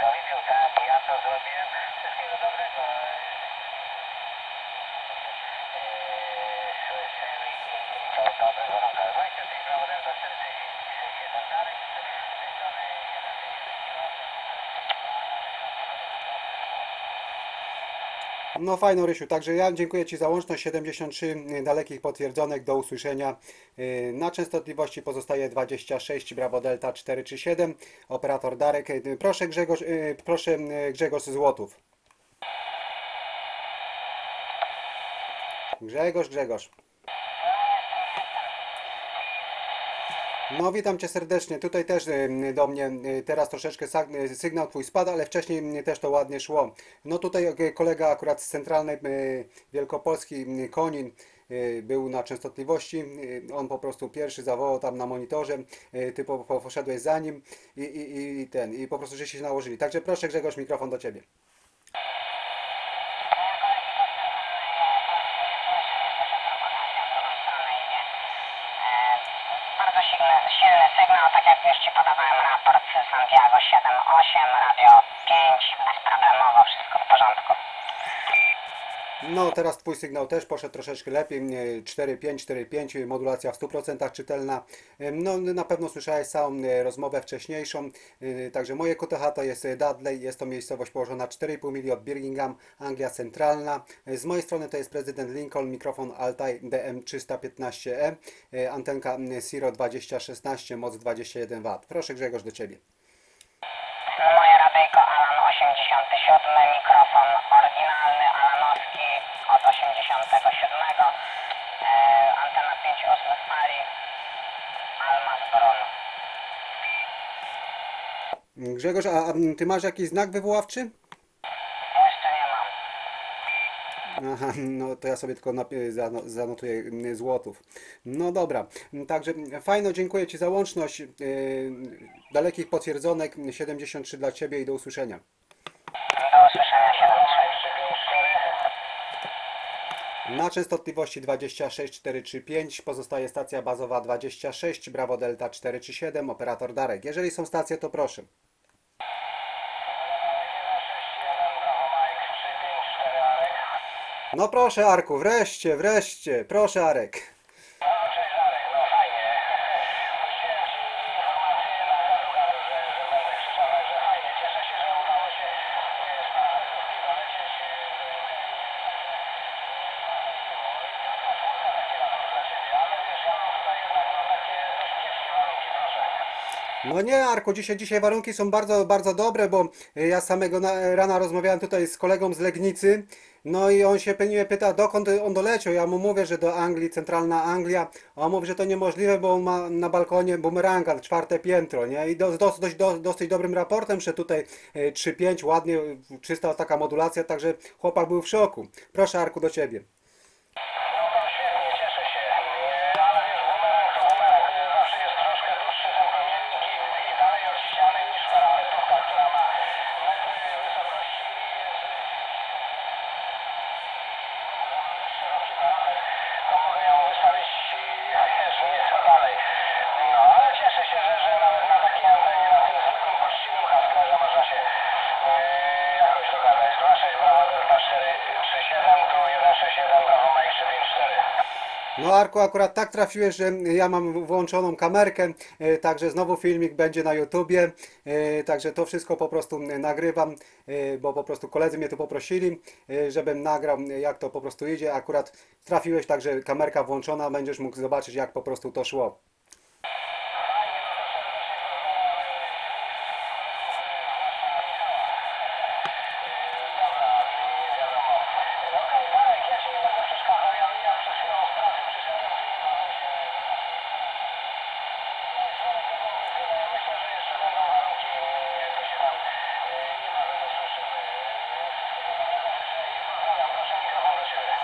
Javi Piusa, aquí ando. No fajno Rysiu, także ja dziękuję Ci za łączność 73 dalekich potwierdzonych do usłyszenia. Yy, Na częstotliwości pozostaje 26 Bravo Delta 437, operator Darek. Yy, Proszę Grzegorz, yy, proszę Grzegorz Złotów. Grzegorz, Grzegorz. No witam Cię serdecznie. Tutaj też do mnie teraz troszeczkę sygnał Twój spadł, ale wcześniej też to ładnie szło. No tutaj y, kolega akurat z centralnej Wielkopolski, Konin, y, był na częstotliwości. y, On po prostu pierwszy zawołał tam na monitorze. Ty po, po, poszedłeś za nim i, i, i ten, i po prostu żeście się nałożyli. Także proszę Grzegorz, mikrofon do Ciebie. Silny, sygnał, tak jak już Ci podawałem raport Santiago 7.8, radio 5, bezproblemowo, wszystko w porządku. No, teraz Twój sygnał też poszedł troszeczkę lepiej. nie, 4.5, 4.5, modulacja w 100% czytelna. No, na pewno słyszałeś całą e, rozmowę wcześniejszą. E, Także moje KTH to jest e, Dudley, jest to miejscowość położona 4,5 mili od Birmingham, Anglia Centralna. Z mojej strony to jest prezydent Lincoln, mikrofon Altai DM315E, e, antenka Siro 2016, moc 21 W. Proszę Grzegorz do Ciebie. Moje radyjko Alan 87, mikrofon oryginalny, 87. E, antena 5.8 Ari, Alma z Brun. Grzegorz, a, a Ty masz jakiś znak wywoławczy? Jeszcze nie mam. Aha, no to ja sobie tylko zanotuję mm, złotów. No dobra, także fajno, dziękuję Ci za łączność. Yy, Dalekich potwierdzonek, 73 dla Ciebie i do usłyszenia. Do usłyszenia Na częstotliwości 26435 pozostaje stacja bazowa 26, Bravo Delta 437, operator Darek. Jeżeli są stacje, to proszę. No proszę Arku, wreszcie, wreszcie, proszę Arek. No, cześć Darek, no fajnie. Puściłem Ci informację na gadu że, że będę krzyczał, także fajnie. Cieszę się, że udało się e, z parapetówki dolecieć e, do interwiu, także no i zapraszam na taki raport dla Ciebie. Ale wiesz, ja mam tutaj jednak no, takie dość kiepskie warunki, proszę. No nie, Arku, dzisiaj, dzisiaj warunki są bardzo, bardzo dobre, bo y, ja z samego na, rana rozmawiałem tutaj z kolegą z Legnicy, no i on się mnie pyta, dokąd on doleciał. Ja mu mówię, że do Anglii, centralna Anglia, a on mówi, że to niemożliwe, bo on ma na balkonie bumeranga, czwarte piętro, nie? I do, do, dość, do, dosyć dobrym raportem, że tutaj y, 3-5, ładnie, czysta taka modulacja, także chłopak był w szoku. Proszę, Arku, do Ciebie. No Arku, akurat tak trafiłeś, że ja mam włączoną kamerkę, e, także znowu filmik będzie na YouTubie, e, także to wszystko po prostu nagrywam, e, bo po prostu koledzy mnie tu poprosili, żebym nagrał jak to po prostu idzie. Akurat trafiłeś, także kamerka włączona, będziesz mógł zobaczyć jak po prostu to szło. Dobra, nie wiadomo. Okej, Darek, ja Ci nie będę przeszkadzał. Ja, ja przed chwilą z pracy przyszedłem tu i bawię się No i człowiek to byłoby tyle. Ja myślę, że jeszcze będą warunki, e, to się tam e, niebawem usłyszymy. E, Wszystkiego dobrego życzę i pozdrawiam. Proszę mikrofon do Ciebie.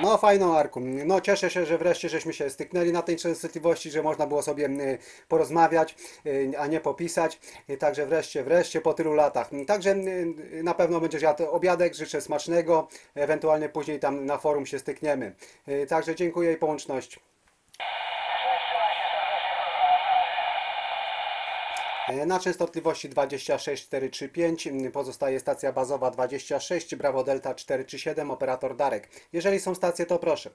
No fajno Arku, no cieszę się, że wreszcie żeśmy się styknęli na tej częstotliwości, że można było sobie e, porozmawiać, e, a nie popisać, E, także wreszcie, wreszcie po tylu latach. Także e, na pewno będziesz jadł obiadek, życzę smacznego, ewentualnie później tam na forum się stykniemy. Także dziękuję i połączność. Cześć, trzymaj się serdecznie. Pozdrawiam. E, Na częstotliwości 26435 m, pozostaje stacja bazowa 26, Bravo Delta 437, operator Darek. Jeżeli są stacje, to proszę.